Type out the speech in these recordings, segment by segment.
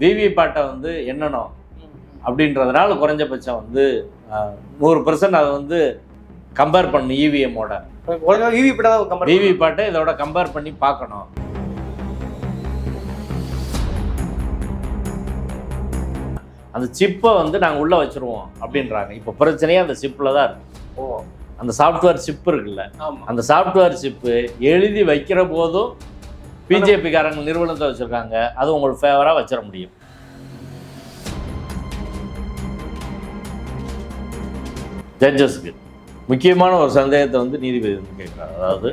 விவிபேட்டை வந்து எண்ணணும் அப்படின்றதுனால குறைஞ்சபட்சம் வந்து நூறு பர்சன்ட் அதை வந்து கம்பேர் பண்ணணும் E இவிஎம்மோட பட்டா விவிபேட்டை இதோட கம்பேர் பண்ணி பார்க்கணும். அந்த சிப்பை வந்து நாங்கள் உள்ளே வச்சுருவோம் அப்படின்றாங்க. இப்போ பிரச்சனையே அந்த சிப்பில் தான் இருக்கு. ஓ. அந்த சாஃப்ட்வேர் சிப் இருக்குல்ல. அந்த சாஃப்ட்வேர் சிப்பு எழுதி வைக்கிற போதும் பிஜேபிக்காரங்க நிறுவனத்தை வச்சுருக்காங்க. அது உங்களுக்கு ஃபேவராக வச்சிட முடியும். ஜட்ஜஸ்க்கு. முக்கியமான ஒரு சந்தேகத்தை வந்து நீதிபதி வந்து கேட்குறாரு. அதாவது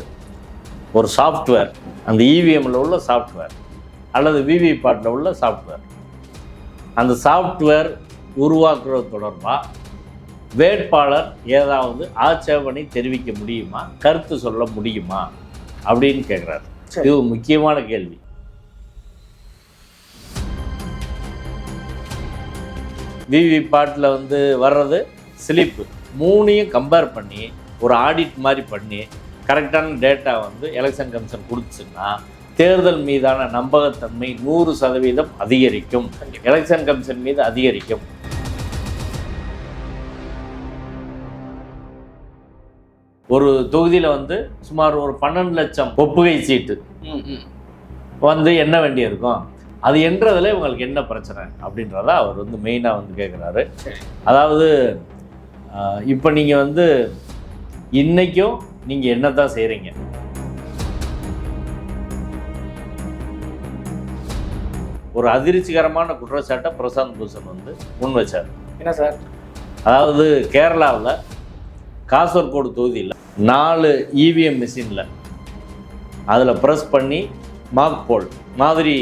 ஒரு சாஃப்ட்வேர் அந்த E இவிஎம்மில் உள்ள சாஃப்ட்வேர் அல்லது விவி பாட்டில் உள்ள சாஃப்ட்வேர் அந்த சாஃப்ட்வேர் உருவாக்குறது தொடர்பாக வேட்பாளர் ஏதாவது ஆட்சேபனை தெரிவிக்க முடியுமா? கருத்து சொல்ல முடியுமா? அப்படின்னு கேட்குறாரு. இது முக்கியமான கேள்வி. விவி பாட்டில் வந்து வர்றது ஸ்லிப்பு மூணையும் கம்பேர் பண்ணி ஒரு ஆடிட் மாதிரி பண்ணி கரெக்டான டேட்டா வந்து எலெக்ஷன் கமிஷன் கொடுத்துச்சுன்னா தேர்தல் மீதான நம்பகத்தன்மை நூறு சதவீதம் அதிகரிக்கும். எலெக்ஷன் கமிஷன் மீது அதிகரிக்கும். ஒரு தொகுதியில் வந்து சுமார் ஒரு பன்னெண்டு லட்சம் ஒப்புகை சீட்டு. வந்து எண்ண வேண்டியிருக்கும்? அது எண்றதுல இவங்களுக்கு என்ன பிரச்சனை? அப்படின்றத அவர் வந்து மெயினாக வந்து கேட்குறாரு. அதாவது இப்போ நீங்கள் வந்து இன்னைக்கும் நீங்கள் என்ன தான் செய்கிறீங்க ஒரு அதிர்ச்சிகரமான குற்றச்சாட்டை பிரசாந்த் பூஷன் வந்து முன் வச்சார் என்ன சார்? அதாவது கேரளாவில் காசர்கோடு தொகுதியில் நாலு E இவிஎம் மிஷினில் அதில் ப்ரெஸ் பண்ணி மார்க் போல் மாதிரி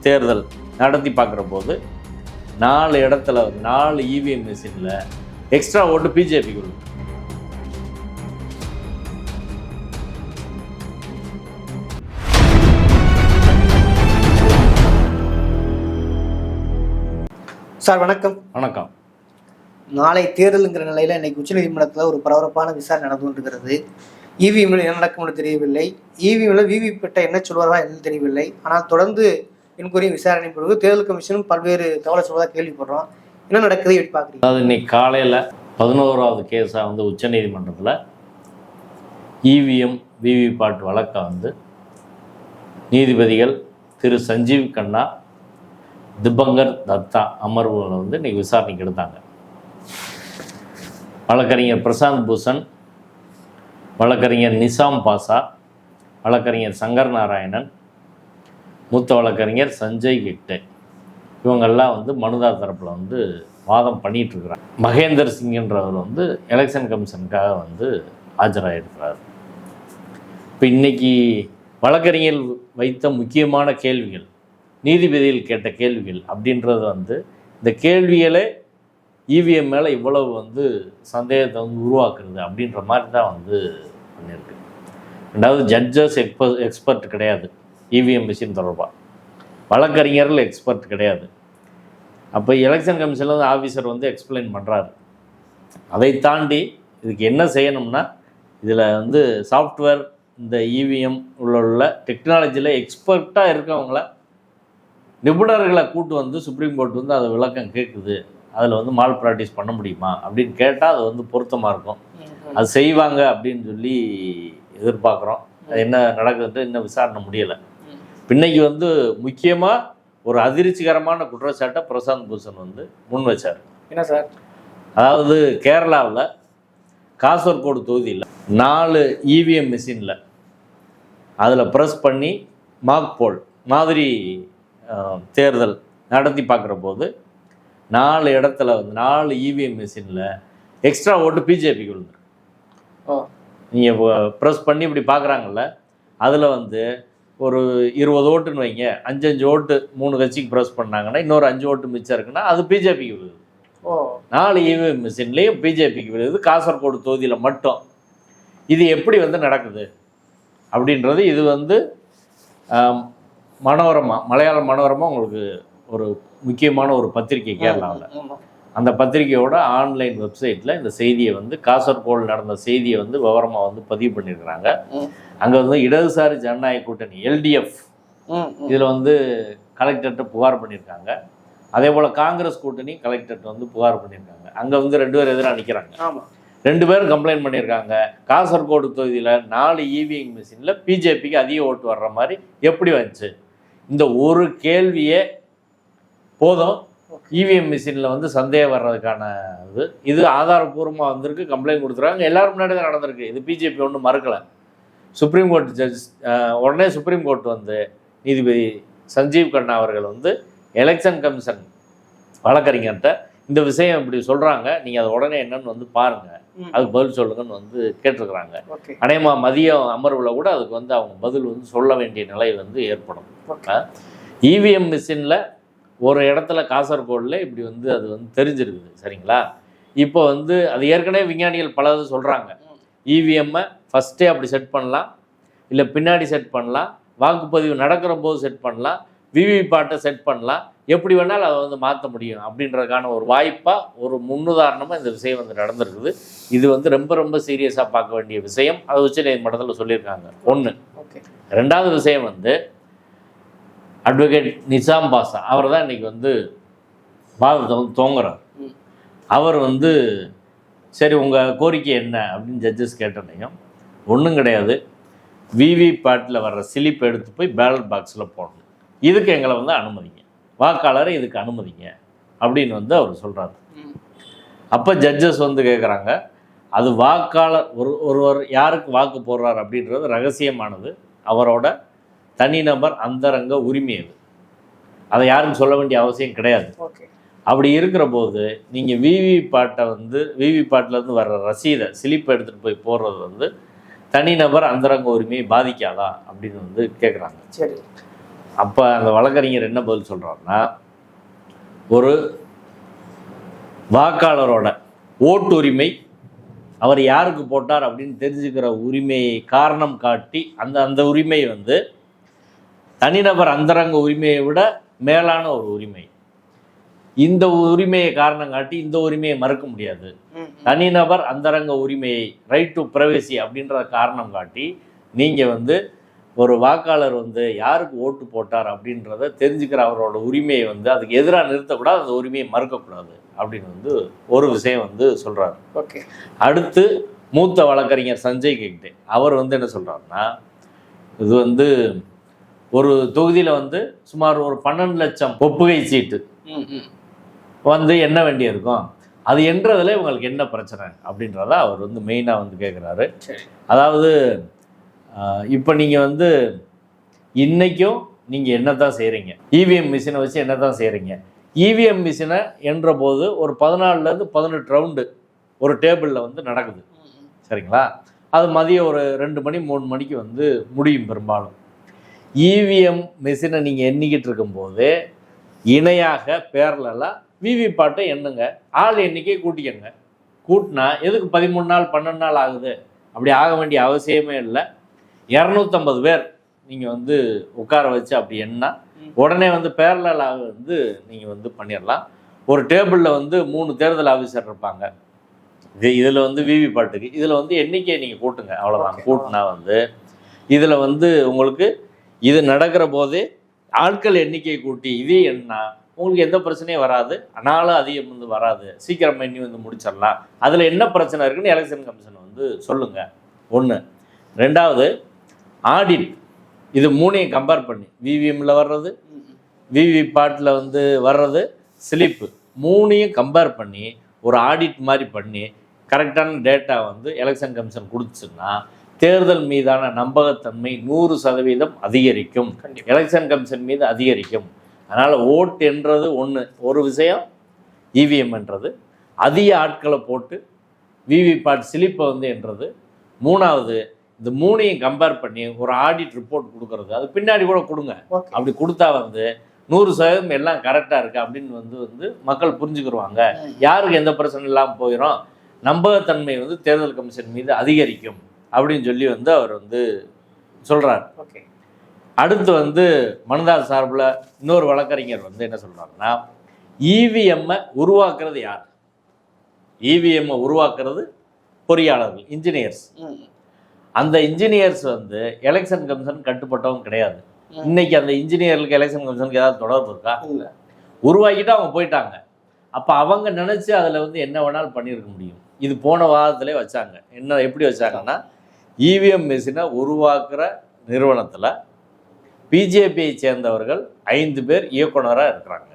தேர்தல் நடத்தி பார்க்குற போது நாலு இடத்துல நாலு E இவிஎம் மிஷினில் எக்ஸ்ட்ரா ஓட்டு பிஜேபி கொடுக்கும் சார் வணக்கம். வணக்கம். நாளை தேர்தலுங்கிற நிலையில இன்னைக்கு உச்சநீதிமன்றத்தில் ஒரு பரபரப்பான விசாரணை நடந்து கொண்டிருக்கிறது இவிஎம்ல என்ன நடக்கும்னு தெரியவில்லை. இவிஎம்ல விவி பெட்ட என்ன சொல்வாரா என்ன தெரியவில்லை. ஆனால் தொடர்ந்து இன்கொயரியும் விசாரணை பிறகு தேர்தல் கமிஷனும் பல்வேறு தகவலை சொல்வதாக கேள்விப்படுறோம். என்ன நடக்குது எப்படி பார்க்குறீங்க? அதாவது இன்னைக்கு காலையில் பதினோராவது கேஸாக வந்து உச்சநீதிமன்றத்தில் இவிஎம் விவிபாட் வழக்கை வந்து நீதிபதிகள் திரு சஞ்சீவ் கண்ணா திபங்கர் தத்தா அமர்வுகளை வந்து இன்னைக்கு விசாரணைக்கு எடுத்தாங்க. வழக்கறிஞர் பிரசாந்த் பூஷன் வழக்கறிஞர் நிசாம் பாசா வழக்கறிஞர் சங்கர் நாராயணன் மூத்த வழக்கறிஞர் சஞ்சய் ஹெக்டே இவங்கெல்லாம் வந்து மனுதார் தரப்பில் வந்து வாதம் பண்ணிட்டு மகேந்தர் சிங்ன்றவர் வந்து எலெக்ஷன் கமிஷனுக்காக வந்து ஆஜராகிருக்கிறார் இப்போ இன்றைக்கி வழக்கறிஞர் வைத்த முக்கியமான கேள்விகள் நீதிபதிகள் கேட்ட கேள்விகள் அப்படின்றது வந்து இந்த கேள்விகளே இவிஎம் மேலே இவ்வளவு வந்து சந்தேகத்தை வந்து உருவாக்குறது அப்படின்ற மாதிரி தான் வந்து பண்ணியிருக்கு. ரெண்டாவது ஜட்ஜஸ் எக்ஸ்ப எக்ஸ்பர்ட் கிடையாது. இவிஎம் மிஷின் தொடர்பாக வழக்கறிஞர்கள் எக்ஸ்பர்ட் கிடையாது. அப்போ எலெக்ஷன் கமிஷனில் வந்து ஆஃபீஸர் வந்து எக்ஸ்பிளைன் பண்ணுறாரு அதை தாண்டி இதுக்கு என்ன செய்யணும்னா இதில் வந்து சாஃப்ட்வேர் இந்த இவிஎம் உள்ள உள்ள டெக்னாலஜியில் எக்ஸ்பர்ட்டாக இருக்கவங்கள நிபுணர்களை கூட்டு வந்து சுப்ரீம் கோர்ட் வந்து அதை விளக்கம் கேட்குது அதில் வந்து மால் ப்ராக்டிஸ் பண்ண முடியுமா? அப்படின்னு கேட்டால் அது வந்து பொருத்தமாக இருக்கும். அது செய்வாங்க அப்படின்னு சொல்லி எதிர்பார்க்குறோம். அது என்ன நடக்குதுன்ட்டு இன்னும் விசாரணை முடியலை. இன்னைக்கு வந்து முக்கியமாக ஒரு அதிர்ச்சிகரமான குற்றச்சாட்டை பிரசாந்த் பூஷன் வந்து முன் வச்சார். என்ன சார்? அதாவது கேரளாவில் காசர்கோடு தொகுதியில் நாலு இவிஎம் மிஷினில் அதில் ப்ரெஸ் பண்ணி மார்க் போல் மாதிரி தேர்தல் நடத்தி பார்க்குற போது நாலு இடத்துல வந்து நாலு இவிஎம் மிஷினில் எக்ஸ்ட்ரா ஓட்டு பிஜேபிக்கு விழுந்துருக்கு. நீங்கள் ப்ரெஸ் பண்ணி இப்படி பார்க்குறாங்கல்ல அதில் வந்து ஒரு இருபது ஓட்டுன்னு வைங்க. அஞ்சு அஞ்சு ஓட்டு மூணு கட்சிக்கு ப்ரெஸ் பண்ணாங்கன்னா இன்னொரு அஞ்சு ஓட்டு மிச்சம் இருக்குன்னா அது பிஜேபிக்கு விழுது. ஓ. நாலு இவிஎம் மிஷின்லேயும் பிஜேபிக்கு விழுது. காசர்கோடு தொகுதியில் மட்டும். இது எப்படி வந்து நடக்குது? அப்படின்றது இது வந்து மனோரமா மலையாள மனோரமா உங்களுக்கு ஒரு முக்கியமான ஒரு பத்திரிகை கேரளாவில். அந்த பத்திரிகையோட ஆன்லைன் வெப்சைட்டில் இந்த செய்தியை வந்து காசர்கோடு நடந்த செய்தியை வந்து விவரமாக வந்து பதிவு பண்ணியிருக்கிறாங்க. அங்கே வந்து இடதுசாரி ஜனநாயக கூட்டணி எல்டிஎஃப். இதில் வந்து கலெக்டர்கிட்ட புகார் பண்ணியிருக்காங்க. அதே போல் காங்கிரஸ் கூட்டணி கலெக்டர்கிட்ட வந்து புகார் பண்ணியிருக்காங்க. அங்கே வந்து ரெண்டு பேர் எதிராக நிற்கிறாங்க ரெண்டு பேரும் கம்ப்ளைண்ட் பண்ணியிருக்காங்க. காசர்கோடு தொகுதியில் நாலு இவிஎம் மிஷினில் பிஜேபிக்கு அதிக ஓட்டு வர்ற மாதிரி எப்படி வந்துச்சு? இந்த ஒரு கேள்வியே போதும். இவிஎம் மிஷினில் வந்து சந்தேகம் வர்றதுக்கான இது. இது ஆதாரப்பூர்வமாக வந்திருக்கு கம்ப்ளைண்ட் கொடுத்துருக்காங்க. எல்லாரும் முன்னாடி தான் நடந்திருக்கு. இது பிஜேபி ஒன்றும் மறுக்கலை. சுப்ரீம் கோர்ட் ஜட்ஜ் உடனே சுப்ரீம் கோர்ட் வந்து நீதிபதி சஞ்சீவ் கண்ணா அவர்கள் வந்து எலெக்ஷன் கமிஷன் வழக்கறிஞர்கிட்ட இந்த விஷயம் இப்படி சொல்கிறாங்க நீங்கள் அதை உடனே என்னன்னு வந்து பாருங்கள். அதுக்கு பதில் சொல்லுங்கன்னு வந்து கேட்டிருக்கிறாங்க. அநேகமா மதியம் அமர்வில் கூட அதுக்கு வந்து அவங்க பதில் வந்து சொல்ல வேண்டிய நிலை வந்து ஏற்படும். இவிஎம் மிஷினில் ஒரு இடத்துல காசர்கோடில் இப்படி வந்து அது வந்து தெரிஞ்சிருக்குது சரிங்களா? இப்போ வந்து அது ஏற்கனவே விஞ்ஞானிகள் பலது சொல்கிறாங்க இவிஎம்மை ஃபஸ்ட்டே அப்படி செட் பண்ணலாம். இல்லை பின்னாடி செட் பண்ணலாம். வாக்குப்பதிவு நடக்கிற போது செட் பண்ணலாம் விவிபாட்டை செட் பண்ணலாம். எப்படி வேணாலும் அதை வந்து மாற்ற முடியும் அப்படின்றதுக்கான ஒரு வாய்ப்பாக ஒரு முன்னுதாரணமாக இந்த விஷயம் வந்து நடந்திருக்குது. இது வந்து ரொம்ப ரொம்ப சீரியஸாக பார்க்க வேண்டிய விஷயம். அது உச்ச நீதிமன்றத்தில் சொல்லியிருக்காங்க. ஒன்று ஓகே. ரெண்டாவது விஷயம் வந்து அட்வொகேட் நிசாம் பாஷா அவர் தான் இன்னைக்கு வந்து வாதத்தை வந்து தோங்குறார். அவர் வந்து சரி உங்கள் கோரிக்கை என்ன அப்படின்னு ஜட்ஜஸ் கேட்டனையும் ஒன்றும் கிடையாது. விவி பேட்டில் வர்ற சிலிப் எடுத்து போய் பேலட் பாக்ஸில் போடணும். இதுக்கு எங்களை வந்து அனுமதிங்க. வாக்காளரை இதுக்கு அனுமதிங்க. அப்படின்னு வந்து அவர் சொல்கிறார். அப்போ ஜட்ஜஸ் வந்து கேட்குறாங்க அது வாக்காளர் ஒரு ஒருவர் யாருக்கு வாக்கு போடுறார் அப்படின்றது ரகசியமானது. அவரோட தனிநபர் அந்தரங்க உரிமை அது. அதை யாருக்கும் சொல்ல வேண்டிய அவசியம் கிடையாது. அப்படி இருக்கிற போது நீங்கள் விவி பாட்டை வந்து விவி பாட்டிலேருந்து வர்ற ரசீதை சிலிப்பை எடுத்துகிட்டு போய் போடுறது வந்து தனிநபர் அந்தரங்க உரிமையை பாதிக்காதா அப்படின்னு வந்து கேட்குறாங்க சரி. அப்போ அந்த வழக்கறிஞர் என்ன பதில் சொல்கிறாருன்னா ஒரு வாக்காளரோட ஓட்டுரிமை அவர் யாருக்கு போட்டார் அப்படின்னு தெரிஞ்சுக்கிற உரிமையை காரணம் காட்டி அந்த அந்த உரிமை வந்து தனிநபர் அந்தரங்க உரிமையை விட மேலான ஒரு உரிமை. இந்த உரிமையை காரணம் காட்டி இந்த உரிமையை மறுக்க முடியாது. தனிநபர் அந்தரங்க உரிமையை ரைட் டு பிரைவசி அப்படின்ற காரணம் காட்டி நீங்கள் வந்து ஒரு வாக்காளர் வந்து யாருக்கு ஓட்டு போட்டார் அப்படின்றத தெரிஞ்சுக்கிற அவரோட உரிமையை வந்து அதுக்கு எதிராக நிறுத்தக்கூடாது அந்த உரிமையை மறுக்கக்கூடாது அப்படின்னு வந்து ஒரு விஷயம் வந்து சொல்கிறாரு ஓகே அடுத்து மூத்த வழக்கறிஞர் சஞ்சய் ஹெக்டே அவர் வந்து என்ன சொல்கிறாருன்னா இது வந்து ஒரு தொகுதியில் வந்து சுமார் ஒரு பன்னெண்டு லட்சம் ஒப்புகை சீட்டு வந்து எண்ண வேண்டியிருக்கும்? அது எண்றதுல இவங்களுக்கு என்ன பிரச்சனை அப்படின்றத அவர் வந்து மெயினாக வந்து கேட்குறாரு அதாவது இப்போ நீங்கள் வந்து இன்னைக்கும் நீங்கள் என்ன தான் செய்கிறீங்க இவிஎம் மிஷினை வச்சு என்ன தான் செய்கிறீங்க இவிஎம் மிஷினை என்ற போது ஒரு பதினாலுலேருந்து பதினெட்டு ரவுண்டு ஒரு டேபிளில் வந்து நடக்குது. சரிங்களா? அது மதியம் ஒரு ரெண்டு மணி மூணு மணிக்கு வந்து முடியும் பெரும்பாலும். இவிஎம் மிஷினை நீங்கள் எண்ணிக்கிட்டு இருக்கும்போது இணையாக பேரலாம் விவிபாட்டை எண்ணுங்க. ஆள் எண்ணிக்கை கூட்டிக்கங்க. கூட்டினா எதுக்கு பதிமூணு நாள் பன்னெண்டு நாள் ஆகுது? அப்படி ஆக வேண்டிய அவசியமே இல்லை. இரநூத்தம்பது பேர் நீங்கள் வந்து உட்கார வச்சு அப்படி எண்ணா. உடனே வந்து பேரலாக வந்து நீங்கள் வந்து பண்ணிடலாம். ஒரு டேபிளில் வந்து மூணு தேர்தல் ஆஃபீஸர் இருப்பாங்க. இது இதில் வந்து விவிபாட்டுக்கு இதில் வந்து எண்ணிக்கையை நீங்கள் கூட்டுங்க. அவ்வளோதான். கூட்டினா வந்து இதில் வந்து உங்களுக்கு இது நடக்கிற போதே ஆட்கள் எண்ணிக்கையை கூட்டி இதே எண்ணா உங்களுக்கு எந்த பிரச்சனையும் வராது. நாளும் அதிகம் வந்து வராது. சீக்கிரம் எண்ணி வந்து முடிச்சிடலாம். அதில் என்ன பிரச்சனை இருக்குன்னு எலெக்ஷன் கமிஷன் வந்து சொல்லுங்கள் ஒன்று ரெண்டாவது ஆடிட் இது மூணையும் கம்பேர் பண்ணி. விவிஎம்ல வர்றது. விவி பாட்டில் வந்து வர்றது ஸ்லிப்பு மூணையும் கம்பேர் பண்ணி ஒரு ஆடிட் மாதிரி பண்ணி கரெக்டான டேட்டா வந்து எலெக்ஷன் கமிஷன் கொடுத்துச்சுன்னா தேர்தல் மீதான நம்பகத்தன்மை நூறு சதவீதம் அதிகரிக்கும். எலெக்ஷன் கமிஷன் மீது அதிகரிக்கும். அதனால் ஓட் என்றது ஒன்று ஒரு விஷயம் இவிஎம் என்றது. அதிக ஆட்களை போட்டு விவிபாட் சிலிப்பை வந்து என்றது. மூணாவது இந்த மூணையும் கம்பேர் பண்ணி ஒரு ஆடிட் ரிப்போர்ட் கொடுக்கறது. அது பின்னாடி கூட கொடுங்க. அப்படி கொடுத்தா வந்து நூறு சதவீதம் எல்லாம் கரெக்டாக இருக்குது அப்படின்னு வந்து வந்து மக்கள் புரிஞ்சுக்கிருவாங்க. ம். யாருக்கு எந்த பிரச்சனை இல்லாமல் போயிடும் நம்பகத்தன்மை வந்து தேர்தல் கமிஷன் மீது அதிகரிக்கும் அப்படின்னு சொல்லி வந்து அவர் வந்து சொல்கிறார் ஓகே அடுத்து வந்து மனதார் சார்பில் இன்னொரு வழக்கறிஞர் வந்து என்ன சொல்கிறாருன்னா இவிஎம்மை உருவாக்குறது யார்? இவிஎம்மை உருவாக்குறது பொறியாளர்கள் இன்ஜினியர்ஸ். அந்த இன்ஜினியர்ஸ் வந்து எலெக்ஷன் கமிஷன் கட்டுப்பட்டவங்க கிடையாது. இன்னைக்கு அந்த இன்ஜினியர்களுக்கு எலெக்ஷன் கமிஷனுக்கு ஏதாவது தொடர்பு இருக்கா? இல்ல. உருவாக்கிட்டு அவங்க போயிட்டாங்க. அப்போ அவங்க நினச்சி அதில் வந்து என்ன வேணாலும் பண்ணியிருக்க முடியும். இது போன வாரத்திலே வச்சாங்க. என்ன எப்படி வச்சாங்கன்னா இவிஎம் மிஷினை உருவாக்குற நிறுவனத்தில் பிஜேபியை சேர்ந்தவர்கள் ஐந்து பேர் இயக்குனராக இருக்கிறாங்க.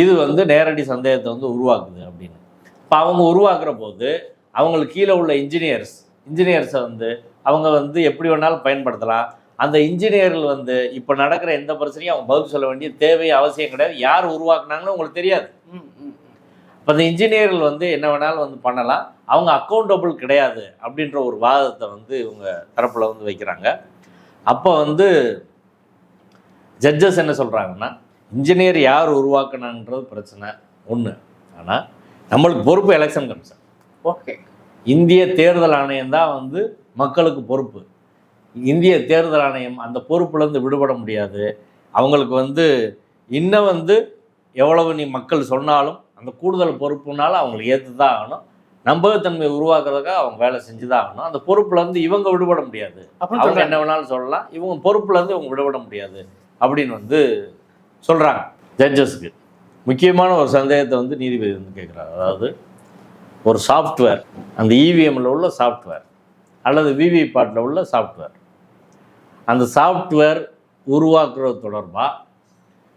இது வந்து நேரடி சந்தேகத்தை வந்து உருவாக்குது அப்படின்னு. இப்போ அவங்க உருவாக்குற போது அவங்களுக்கு கீழே உள்ள இன்ஜினியர்ஸ் இன்ஜினியர்ஸை வந்து அவங்க வந்து எப்படி வேணாலும் பயன்படுத்தலாம். அந்த இன்ஜினியர்கள் வந்து இப்போ நடக்கிற எந்த பிரச்சனையும் அவங்க பதில் சொல்ல வேண்டிய தேவை அவசியம் கிடையாது. யார் உருவாக்குனாங்கன்னு உங்களுக்கு தெரியாது. இப்போ அந்த இன்ஜினியர்கள் வந்து என்ன வேணாலும் வந்து பண்ணலாம். அவங்க அக்கௌண்டபிள் கிடையாது அப்படின்ற ஒரு வாதத்தை வந்து இவங்க தரப்பில் வந்து வைக்கிறாங்க. அப்போ வந்து ஜட்ஜஸ் என்ன சொல்கிறாங்கன்னா இன்ஜினியர் யார் உருவாக்குனான்றது பிரச்சனை ஒன்று ஆனால் நம்மளுக்கு பொறுப்பு எலெக்ஷன் கமிஷன் ஓகே இந்திய தேர்தல் ஆணையம் தான் வந்து மக்களுக்கு பொறுப்பு. இந்திய தேர்தல் ஆணையம் அந்த பொறுப்புலேருந்து விடுபட முடியாது. அவங்களுக்கு வந்து இன்னும் வந்து எவ்வளவு நீ மக்கள் சொன்னாலும் அந்த கூடுதல் பொறுப்புனால அவங்களுக்கு ஏற்று தான் ஆகணும். நம்பகத்தன்மை உருவாக்குறதுக்காக அவங்க வேலை செஞ்சு தான் ஆகணும். அந்த பொறுப்புலேருந்து இவங்க விடுபட முடியாது. அவங்க சொல்றாங்க என்ன வேணாலும் சொல்லலாம். இவங்க பொறுப்புலேருந்து இவங்க விடுபட முடியாது அப்படின்னு வந்து சொல்கிறாங்க ஜட்ஜஸ்க்கு. முக்கியமான ஒரு சந்தேகத்தை வந்து நீதிபதி வந்து கேட்குறாரு. அதாவது ஒரு சாஃப்ட்வேர் அந்த இவிஎம்மில் உள்ள சாஃப்ட்வேர் அல்லது விவிபாட்டில் உள்ள சாஃப்ட்வேர் அந்த சாஃப்ட்வேர் உருவாக்குறது தொடர்பாக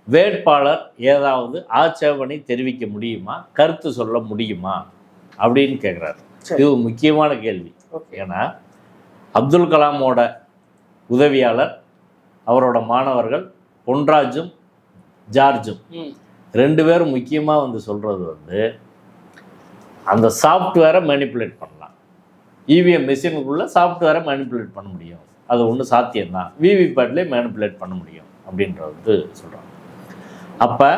வேட்பாளர் ஏதாவது ஆட்சேபனை தெரிவிக்க முடியுமா? கருத்து சொல்ல முடியுமா? அப்படின்னு கேட்குறாரு. இது ஒரு முக்கியமான கேள்வி. ஏன்னா அப்துல் கலாமோட உதவியாளர் அவரோட மாணவர்கள் பொன்ராஜும் ஜார்ஜும். ரெண்டு பேரும் முக்கியமாக வந்து சொல்கிறது வந்து அந்த சாஃப்ட்வேரை மேனிப்புலேட் பண்ணலாம். இவிஎம் மிஷினுக்குள்ள சாஃப்ட்வேரை மேனிப்புலேட் பண்ண முடியும். அது ஒன்று சாத்தியம்தான். விவிபேட்லேயே மேனிப்புலேட் பண்ண முடியும் அப்படின்றது சொல்கிறாங்க அப்போ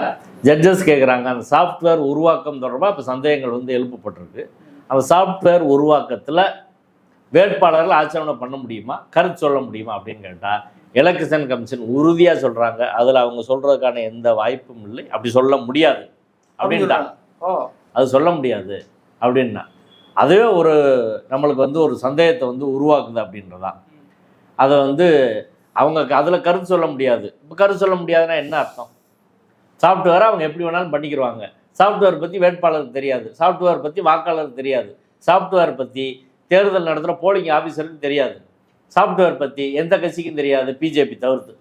ஜட்ஜஸ் கேட்குறாங்க அந்த சாஃப்ட்வேர் உருவாக்கம் தொடர்பாக இப்போ சந்தேகங்கள் வந்து எழுப்பப்பட்டிருக்கு. அந்த சாஃப்ட்வேர் உருவாக்கத்தில் வேட்பாளர்கள் ஆட்சேபனை பண்ண முடியுமா? கருத்து சொல்ல முடியுமா அப்படின்னு கேட்டால் எலெக்ஷன் கமிஷன் உறுதியாக சொல்கிறாங்க அதில் அவங்க சொல்கிறதுக்கான எந்த வாய்ப்பும் இல்லை. அப்படி சொல்ல முடியாது. அப்படின்ட்டாங்க ஓ. அது சொல்ல முடியாது. அப்படின்னா அதுவே ஒரு நம்மளுக்கு வந்து ஒரு சந்தேகத்தை வந்து உருவாக்குது அப்படின்றதான் அதை வந்து அவங்க அதில் கருத்து சொல்ல முடியாது. இப்போ கருத்து சொல்ல முடியாதுன்னா என்ன அர்த்தம்? சாஃப்ட்வேரை அவங்க எப்படி வேணாலும் பண்ணிக்கிடுவாங்க சாஃப்ட்வேர் பற்றி வேட்பாளருக்கு தெரியாது. சாஃப்ட்வேர் பற்றி வாக்காளருக்கு தெரியாது. சாஃப்ட்வேர் பற்றி தேர்தல் நடத்துகிற போலிங் ஆஃபீஸருக்கு தெரியாது. சாஃப்ட்வேர் பற்றி எந்த கட்சிக்கும் தெரியாது. பிஜேபி தவிர்த்து.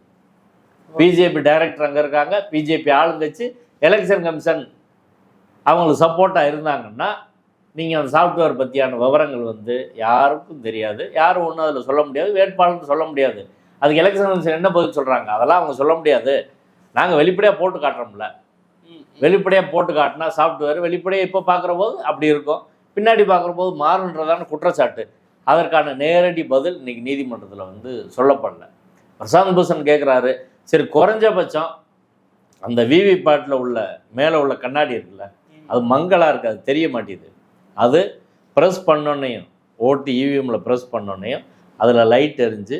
பிஜேபி டைரக்டர் அங்கே இருக்காங்க. பிஜேபி ஆளுங்கட்சி எலெக்ஷன் கமிஷன் அவங்களுக்கு சப்போர்ட்டாக இருந்தாங்கன்னா நீங்கள் அந்த சாஃப்ட்வேர் பற்றியான விவரங்கள் வந்து யாருக்கும் தெரியாது. யாரும் ஒன்றும் அதில் சொல்ல முடியாது. வேட்பாளர்னு சொல்ல முடியாது. அதுக்கு எலெக்ஷன் கமிஷன் என்ன பதில் சொல்கிறாங்க அதெல்லாம் அவங்க சொல்ல முடியாது. நாங்கள் வெளிப்படையாக போட்டு காட்டுறோம்ல. வெளிப்படையாக போட்டு காட்டினா சாஃப்ட்வேர் வெளிப்படையாக இப்போ பார்க்குற போது அப்படி இருக்கும். பின்னாடி பார்க்குற போது மாறுன்றதான குற்றச்சாட்டு. அதற்கான நேரடி பதில் இன்னைக்கு நீதிமன்றத்தில் வந்து சொல்லப்படல. பிரசாந்த் பூஷன் கேட்குறாரு சரி குறைஞ்சபட்சம் அந்த விவிபேட்டில் உள்ள மேலே உள்ள கண்ணாடி இருக்குல்ல அது மங்கலாக இருக்குது அது தெரிய மாட்டேது அது ப்ரெஸ் பண்ணோன்னையும் ஓட்டு இவிஎம்மில் ப்ரெஸ் பண்ணோன்னையும் அதில் லைட் எரிஞ்சு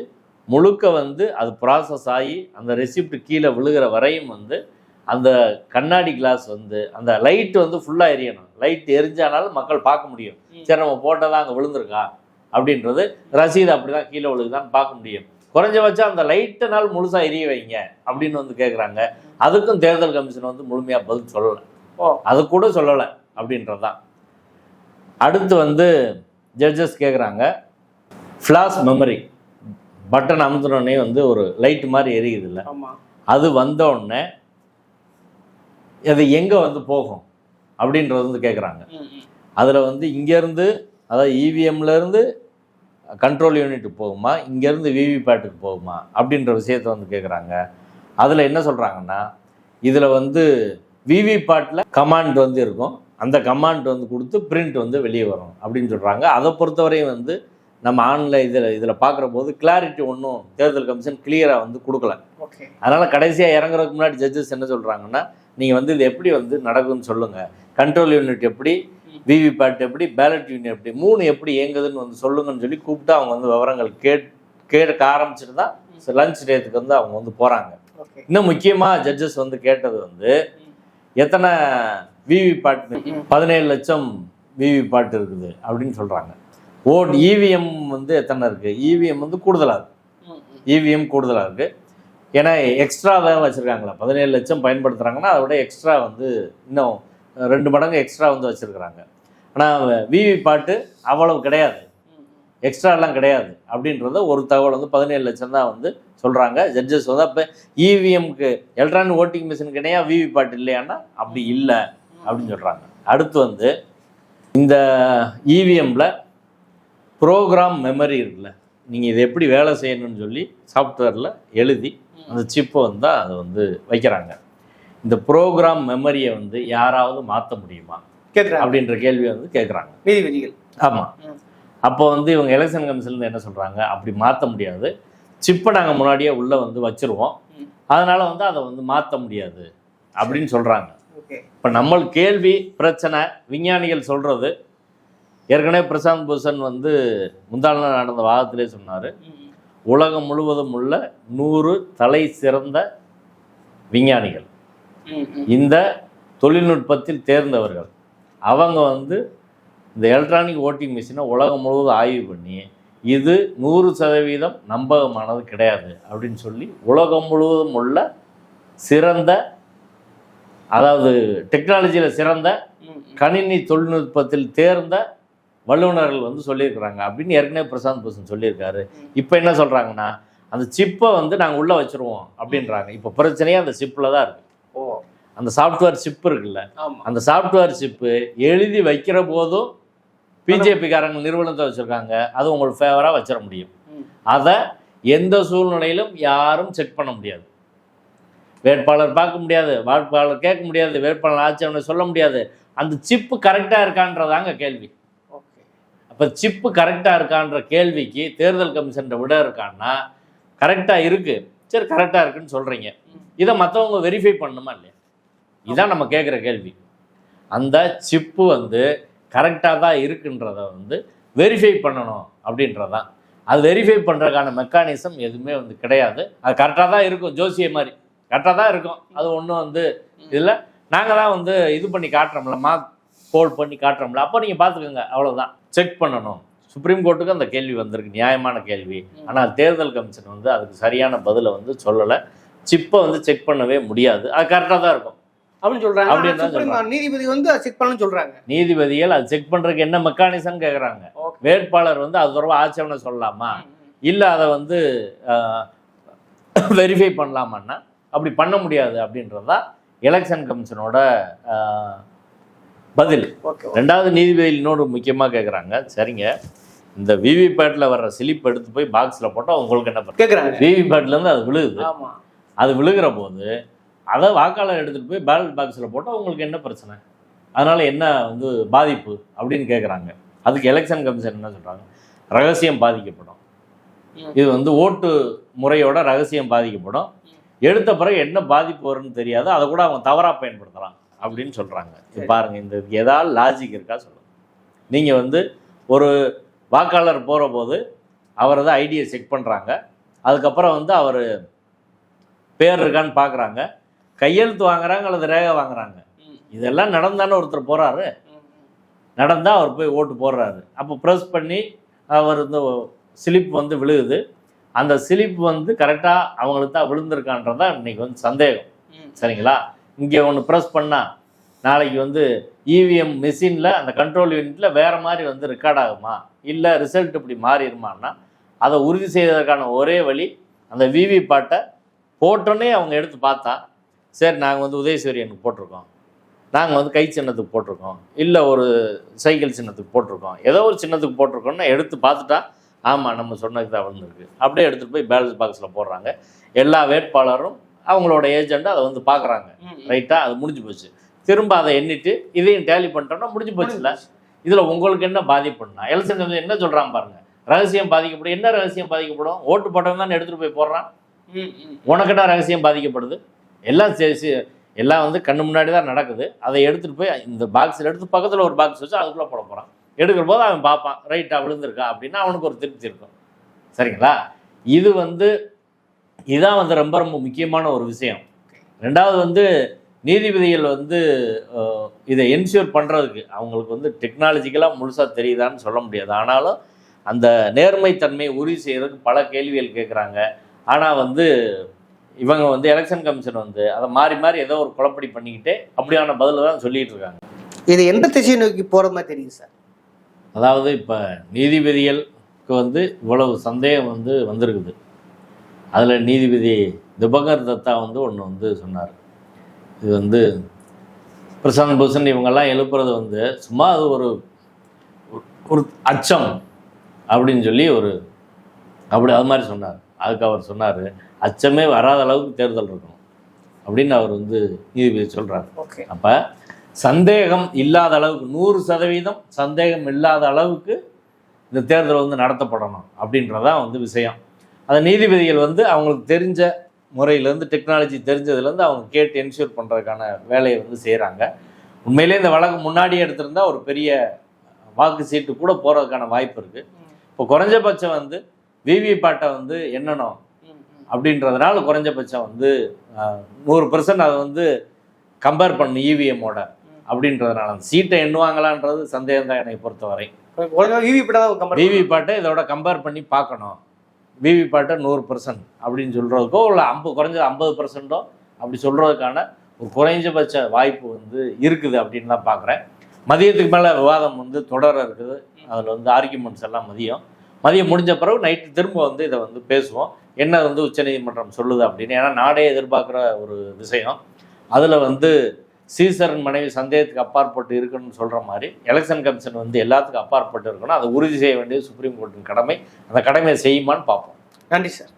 முழுக்க வந்து அது ப்ராசஸ் ஆகி அந்த ரெசிப்ட் கீழே விழுகிற வரையும் வந்து அந்த கண்ணாடி கிளாஸ் வந்து அந்த லைட் வந்து ஃபுல்லாக எரியணும். லைட் எரிஞ்சானாலும் மக்கள் பார்க்க முடியும். சரி நம்ம போட்டதா அங்கே விழுந்திருக்கா? அப்படின்றது ரசீது அப்படி தான் கீழே விழுகுதான்னு பார்க்க முடியும். குறைஞ்சபட்சம் அந்த லைட்டினால் முழுசாக எரிய வைங்க அப்படின்னு வந்து கேட்குறாங்க அதுக்கும் தேர்தல் கமிஷன் வந்து முழுமையாக பதில் சொல்லலை. ஓ. அது கூட சொல்லலை அப்படின்றது தான் அடுத்து வந்து ஜட்ஜஸ் கேட்குறாங்க ஃப்ளாஷ் மெமரி பட்டன் அமுத்துனோடனே வந்து ஒரு லைட் மாதிரி எரியுது இல்லை அது வந்த உடனே அது எங்கே வந்து போகும் அப்படின்றது வந்து கேட்குறாங்க. அதில் வந்து இங்கேருந்து அதாவது இவிஎம்லேருந்து கண்ட்ரோல் யூனிட் போகுமா இங்கேருந்து விவிபேட்டுக்கு போகுமா அப்படின்ற விஷயத்தை வந்து கேட்குறாங்க அதில் என்ன சொல்கிறாங்கன்னா இதில் வந்து விவிபேட்டில் கமாண்ட் வந்து இருக்கும். அந்த கமாண்ட் வந்து கொடுத்து பிரிண்ட் வந்து வெளியே வரும் அப்படின்னு சொல்கிறாங்க அதை பொறுத்தவரையும் வந்து நம்ம ஆன்லைன் இதில் இதில் பார்க்குற போது கிளாரிட்டி ஒன்றும் தேர்தல் கமிஷன் கிளியராக வந்து கொடுக்கல. அதனால் கடைசியாக இறங்குறதுக்கு முன்னாடி ஜட்ஜஸ் என்ன சொல்கிறாங்கன்னா நீங்கள் வந்து இது எப்படி வந்து நடக்குதுன்னு சொல்லுங்கள் கண்ட்ரோல் யூனிட் எப்படி விவிபேட் எப்படி பேலட் யூனிட் எப்படி மூணு எப்படி இயங்குதுன்னு வந்து சொல்லுங்கன்னு சொல்லி கூப்பிட்டு அவங்க வந்து விவரங்கள் கேட் கேட்க ஆரம்பிச்சுட்டு தான் லஞ்ச் டேத்துக்கு வந்து அவங்க வந்து போகிறாங்க இன்னும் முக்கியமாக ஜட்ஜஸ் வந்து கேட்டது வந்து எத்தனை விவிபேட். பதினேழு லட்சம் விவிபேட் இருக்குது அப்படின்னு சொல்கிறாங்க ஓட் இவிஎம் வந்து எத்தனை இருக்குது இவிஎம் வந்து கூடுதலாக இருக்குது இவிஎம் கூடுதலாக இருக்குது ஏன்னா எக்ஸ்ட்ரா தான் வச்சுருக்காங்களா? பதினேழு லட்சம் பயன்படுத்துகிறாங்கன்னா அதை விட எக்ஸ்ட்ரா வந்து இன்னும் ரெண்டு மடங்கு எக்ஸ்ட்ரா வந்து வச்சுருக்குறாங்க. ஆனால் விவி பாட்டு அவ்வளவு கிடையாது. எக்ஸ்ட்ராலாம் கிடையாது. அப்படின்றத ஒரு தகவல் வந்து பதினேழு லட்சம் தான் வந்து சொல்கிறாங்க ஜட்ஜஸ் வந்து அப்போ இவிஎம்க்கு எலக்ட்ரானிக் ஓட்டிங் மிஷின் கிடையாது விவி பாட்டு இல்லையான்னா அப்படி இல்லை. அப்படின்னு சொல்கிறாங்க அடுத்து வந்து இந்த இவிஎம்மில் ப்ரோக்ராம் மெமரி இருக்குல்ல. நீங்கள் இதை எப்படி வேலை செய்யணும்னு சொல்லி சாஃப்ட்வேரில் எழுதி அந்த சிப்பை வந்து அதை வந்து வைக்கிறாங்க. இந்த ப்ரோக்ராம் மெமரியை வந்து யாராவது மாற்ற முடியுமா? கேட்குறாங்க அப்படின்ற கேள்வியை வந்து கேட்குறாங்க நீதிபதிகள் ஆமாம். அப்போ வந்து இவங்க எலெக்ஷன் கமிஷன்ல என்ன சொல்கிறாங்க அப்படி மாற்ற முடியாது. சிப்பை நாங்கள் முன்னாடியே உள்ளே வந்து வச்சிருவோம். அதனால வந்து அதை வந்து மாற்ற முடியாது. அப்படின்னு சொல்கிறாங்க இப்போ நம்ம கேள்வி பிரச்சனை விஞ்ஞானிகள் சொல்கிறது ஏற்கனவே பிரசாந்த் பூஷன் வந்து முந்தாள் நடந்த வாதத்திலே சொன்னார் உலகம் முழுவதும் உள்ள நூறு தலை சிறந்த விஞ்ஞானிகள். இந்த தொழில்நுட்பத்தில் தேர்ந்தவர்கள். அவங்க வந்து இந்த எலக்ட்ரானிக் ஓட்டிங் மிஷினை உலகம் முழுவதும் ஆய்வு பண்ணி இது நூறு சதவீதம் நம்பகமானது கிடையாது அப்படின்னு சொல்லி உலகம் முழுவதும் உள்ள சிறந்த அதாவது டெக்னாலஜியில் சிறந்த கணினி தொழில்நுட்பத்தில் தேர்ந்த வல்லுநர்கள் வந்து சொல்லியிருக்கிறாங்க. அப்படின்னு ஏற்கனவே பிரசாந்த் பூஷன் சொல்லியிருக்காரு. இப்போ என்ன சொல்கிறாங்கன்னா அந்த சிப்பை வந்து நாங்கள் உள்ளே வச்சுருவோம் அப்படின்றாங்க. இப்போ பிரச்சனையே அந்த சிப்பில் தான் இருக்குது ஓ. அந்த சாஃப்ட்வேர் சிப் இருக்குல்ல அந்த சாஃப்ட்வேர் சிப்பு எழுதி வைக்கிற போதும் பிஜேபிக்காரங்க நிறுவனத்தை வச்சுருக்காங்க. அது உங்களுக்கு ஃபேவராக வச்சிட முடியும். அதை எந்த சூழ்நிலையிலும் யாரும் செக் பண்ண முடியாது. வேட்பாளர் பார்க்க முடியாது வேட்பாளர் கேட்க முடியாது வேட்பாளர் ஆட்சியவனை சொல்ல முடியாது. அந்த சிப்பு கரெக்டாக இருக்கான்றதாங்க கேள்வி. இப்போ சிப்பு கரெக்டாக இருக்கான்ற கேள்விக்கு தேர்தல் கமிஷன் விட இருக்கான்னா கரெக்டாக இருக்கு. சரி கரெக்டாக இருக்குன்னு சொல்கிறீங்க இதை மற்றவங்க வெரிஃபை பண்ணணுமா இல்லையா? இதான் நம்ம கேட்குற கேள்வி. அந்த சிப்பு வந்து கரெக்டாக தான் இருக்குன்றத வந்து வெரிஃபை பண்ணணும் அப்படின்றதான். அது வெரிஃபை பண்ணுறதுக்கான மெக்கானிசம் எதுவுமே வந்து கிடையாது. அது கரெக்டாக தான் இருக்கும் ஜோசிய மாதிரி. கரெக்டாக தான் இருக்கும். அது ஒன்றும் வந்து இதில் நாங்கள் தான் வந்து இது பண்ணி காட்டுறோம்ல போல் பண்ணி காட்டுறோம்ல அப்போ நீங்கள் பார்த்துக்கோங்க அவ்வளவுதான். செக் பண்ணணும். சுப்ரீம் கோர்ட்டுக்கு அந்த கேள்வி வந்திருக்கு நியாயமான கேள்வி. ஆனால் தேர்தல் கமிஷன் வந்து அதுக்கு சரியான பதிலை வந்து சொல்லலை. சிப்பை வந்து செக் பண்ணவே முடியாது. அது கரெக்டாக தான் இருக்கும். அப்படின்னு சொல்றாங்க. நீதிபதி வந்து செக் பண்ணணும்னு சொல்றாங்க. நீதிபதிகள் அது செக் பண்ணுறதுக்கு என்ன மெக்கானிசம் கேட்குறாங்க வேட்பாளர் வந்து அது தொடர்பாக ஆட்சேபனை சொல்லலாமா? இல்லை அதை வந்து வெரிஃபை பண்ணலாமான்னா? அப்படி பண்ண முடியாது அப்படின்றது தான் எலெக்ஷன் கமிஷனோட பதில். ரெண்டாவது இன்னொரு முக்கியமாக கேட்குறாங்க சரிங்க. இந்த விவிபேட்டில் வர்ற ஸ்லிப் எடுத்து போய் பாக்ஸில் போட்டால் உங்களுக்கு என்ன பண்ணுறது கேக்குறாங்க. விவிபேட்லேருந்து அது விழுகுது. அது விழுகிற போது அதை வாக்காளர் எடுத்துகிட்டு போய் பேலட் பாக்ஸில் போட்டால் உங்களுக்கு என்ன பிரச்சனை? அதனால் என்ன வந்து பாதிப்பு அப்படின்னு கேட்குறாங்க அதுக்கு எலெக்ஷன் கமிஷன் என்ன சொல்கிறாங்க ரகசியம் பாதிக்கப்படும். இது வந்து ஓட்டு முறையோட ரகசியம் பாதிக்கப்படும். எடுத்த பிறகு என்ன பாதிப்பு வரும்னு தெரியாது. அதை கூட அவங்க தவறாக பயன்படுத்தலாம் அப்படின்னு சொல்கிறாங்க. பாருங்க இந்த ஏதாவது லாஜிக் இருக்கா சொல்லுங்க. நீங்கள் வந்து ஒரு வாக்காளர் போகிற போது அவரது ஐடியை செக் பண்ணுறாங்க அதுக்கப்புறம் வந்து அவர் பேர் இருக்கான்னு பார்க்குறாங்க கையெழுத்து வாங்குறாங்க அல்லது ரேகை வாங்குறாங்க. இதெல்லாம் நடந்தானே ஒருத்தர் போகிறாரு நடந்தால் அவர் போய் ஓட்டு போடுறாரு. அப்போ ப்ரெஸ் பண்ணி அவர் இந்த ஸ்லிப் வந்து விழுகுது. அந்த ஸ்லிப் வந்து கரெக்டாக அவங்களுக்கு தான் விழுந்திருக்கான்றதா இன்னைக்கு வந்து சந்தேகம். சரிங்களா? இங்கே ஒன்று ப்ரெஸ் பண்ணால் நாளைக்கு வந்து இவிஎம் மிஷினில் அந்த கண்ட்ரோல் யூனிட்டில் வேறு மாதிரி வந்து ரெக்கார்ட் ஆகுமா? இல்லை ரிசல்ட் இப்படி மாறிடுமான்னா அதை உறுதி செய்வதற்கான ஒரே வழி அந்த விவி பாட்டை போட்டோன்னே அவங்க எடுத்து பார்த்தா சரி நாங்கள் வந்து உதயசூரியனுக்கு போட்டிருக்கோம். நாங்கள் வந்து கை சின்னத்துக்கு போட்டிருக்கோம். இல்லை ஒரு சைக்கிள் சின்னத்துக்கு போட்டிருக்கோம். ஏதோ ஒரு சின்னத்துக்கு போட்டிருக்கோம்னா எடுத்து பார்த்துட்டா ஆமாம் நம்ம சொன்னதுக்கு தான் வந்திருக்கு அப்படியே எடுத்துகிட்டு போய் பேலன்ஸ் பாக்ஸில் போடுறாங்க. எல்லா வேட்பாளரும் அவங்களோட ஏஜெண்ட் அதை வந்து பார்க்குறாங்க. ரைட்டா அது முடிஞ்சு போச்சு. திரும்ப அதை எண்ணிட்டு இதையும் டேலி பண்ணிட்டோம்னா முடிஞ்சு போச்சுல்ல இதில் உங்களுக்கு என்ன பாதிப்புன்னா எலெக்ஷன் என்ன சொல்கிறான் பாருங்க. ரகசியம் பாதிக்கப்படும். என்ன ரகசியம் பாதிக்கப்படும்? ஓட்டு போட்டவன் தானே எடுத்துகிட்டு போய் போடுறான். உனக்கு என்ன ரகசியம் பாதிக்கப்படுது? எல்லாம் எல்லாம் வந்து கண்ணு முன்னாடி தான் நடக்குது. அதை எடுத்துகிட்டு போய் இந்த பாக்ஸில் எடுத்து பக்கத்தில் ஒரு பாக்ஸ் வச்சு அதுக்குள்ளே போட போகிறான் எடுக்கிற போது அவன் பார்ப்பான். ரைட்டா விழுந்திருக்கா? அப்படின்னா அவனுக்கு ஒரு திருப்தி இருக்கும். சரிங்களா? இது வந்து இதான் வந்து ரொம்ப ரொம்ப முக்கியமான ஒரு விஷயம். ரெண்டாவது வந்து நீதிபதிகள் வந்து இதை என்ஷூர் பண்ணுறதுக்கு அவங்களுக்கு வந்து டெக்னாலஜிக்கலாக முழுசாக தெரியுதான்னு சொல்ல முடியாது. ஆனாலும் அந்த நேர்மைத்தன்மையை உறுதி செய்கிறதுக்கு பல கேள்விகள் கேட்குறாங்க ஆனால் வந்து இவங்க வந்து எலெக்ஷன் கமிஷன் வந்து அதை மாறி மாறி ஏதோ ஒரு குழப்படி பண்ணிக்கிட்டே அப்படியான பதில தான் சொல்லிட்டு இருக்காங்க. இது எந்த திசையை நோக்கி போகிற மாதிரி தெரியுது சார்? அதாவது இப்போ நீதிபதிகளுக்கு வந்து இவ்வளவு சந்தேகம் வந்து வந்திருக்குது. அதில் நீதிபதி திபகர் தத்தா வந்து ஒன்று வந்து சொன்னார். இது வந்து பிரசாந்த் பூஷன் இவங்கெல்லாம் எழுப்புறது வந்து சும்மா அது ஒரு ஒரு அச்சம் அப்படின்னு சொல்லி ஒரு அப்படி அது மாதிரி சொன்னார். அதுக்கு அவர் சொன்னார் அச்சமே வராத அளவுக்கு தேர்தல் இருக்கணும் அப்படின்னு அவர் வந்து நீதிபதி சொல்கிறார் ஓகே. அப்போ சந்தேகம் இல்லாத அளவுக்கு நூறு சதவீதம் சந்தேகம் இல்லாத அளவுக்கு இந்த தேர்தல் வந்து நடத்தப்படணும் அப்படின்றதான் வந்து விஷயம். அந்த நீதிபதிகள் வந்து அவங்களுக்கு தெரிஞ்ச முறையிலேருந்து டெக்னாலஜி தெரிஞ்சதுலேருந்து அவங்க கேட்டு என்ஷூர் பண்ணுறதுக்கான வேலையை வந்து செய்கிறாங்க உண்மையிலே இந்த வழக்கு முன்னாடி எடுத்திருந்தா ஒரு பெரிய வாக்கு சீட்டு கூட போகிறதுக்கான வாய்ப்பு இருக்குது இப்போ குறைஞ்சபட்சம் வந்து விவிபேட்டை வந்து என்னணும் அப்படின்றதுனால குறைஞ்சபட்சம் வந்து நூறு பர்சன்ட் அதை வந்து கம்பேர் பண்ணு இவிஎம்மோட அப்படின்றதுனால அந்த சீட்டை எண்ணுவாங்களான்றது சந்தேகம் தான் என்னை பொறுத்தவரை விவிபேட்டை விவிபேட்டை இதோட கம்பேர் பண்ணி பார்க்கணும் விவிபேட்டை நூறு பர்சன்ட் அப்படின்னு சொல்கிறதுக்கோ இல்லை ஐம்பது குறைஞ்சது ஐம்பது பர்சன்ட்டோ அப்படி சொல்கிறதுக்கான ஒரு குறைஞ்சபட்ச வாய்ப்பு வந்து இருக்குது அப்படின்னு தான் பார்க்குறேன் மதியத்துக்கு மேலே விவாதம் வந்து தொடர இருக்குது. அதில் வந்து ஆர்கியூமெண்ட்ஸ் எல்லாம் மதியம். மதியம் முடிஞ்ச பிறகு நைட்டு திரும்ப வந்து இதை வந்து பேசுவோம். என்ன வந்து உச்சநீதிமன்றம் சொல்லுது அப்படின்னு. ஏன்னா நாடே எதிர்பார்க்குற ஒரு விஷயம். அதில் வந்து சீசரன் மனைவி சந்தேகத்துக்கு அப்பாற்பட்டு இருக்குன்னு சொல்கிற மாதிரி எலெக்ஷன் கமிஷன் வந்து எல்லாத்துக்கும் அப்பாற்பட்டு இருக்கணும். அதை உறுதி செய்ய வேண்டியது சுப்ரீம் கோர்ட்டின் கடமை. அந்த கடமையை செய்யுமான்னு பார்ப்போம். நன்றி சார்